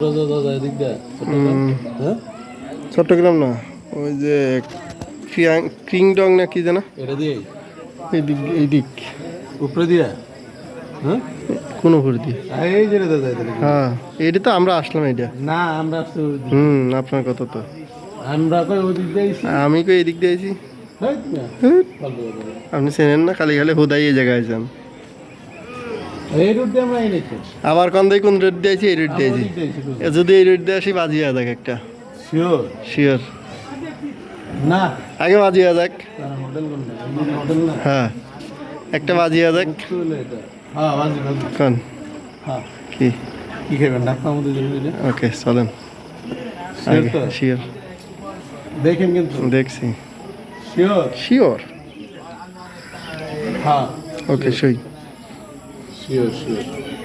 চট্টগ্রাম হ্যাঁ? চট্টগ্রাম না ওই যে ক্রিংডং না কি জানা এটা দিয়ে। এইদিক এইদিক উপরে দিয়ে? হ্যাঁ কোন উপর দিয়ে? এই যে দাদা হ্যাঁ এইটা তো আমরা আসলাম এইটা। না আমরা আসছি হুম আপনার কথা তো। আমরা কই ওই দিক দিয়ে আমি কই এদিক দিয়ে আইছি? হেই তুমি হুঁ, ফালতু কথা। আপনি চেনেন না খালি খালি হুদাই এই জায়গায় যান। এই রুট দিয়ে আমরা এনেছি আবার কোন কোন রেট দিয়েছি এই রেট দিয়েছি। এ যদি এই রেট দিয়ে আসি বাজিয়া যাক একটা। শিওর শিওর না। আগে বাজিয়া যাক। কোন হোটেল না। হ্যাঁ। একটা বাজিয়া যাক। হ্যাঁ কোন? হ্যাঁ। কি? কি খাবেন? ডাক্তার আমাদের জন্য ওকে চলেন। শিওর দেখেন কিন্তু। দেখছি। শিওর শিওর হ্যাঁ। ওকে সই 就是。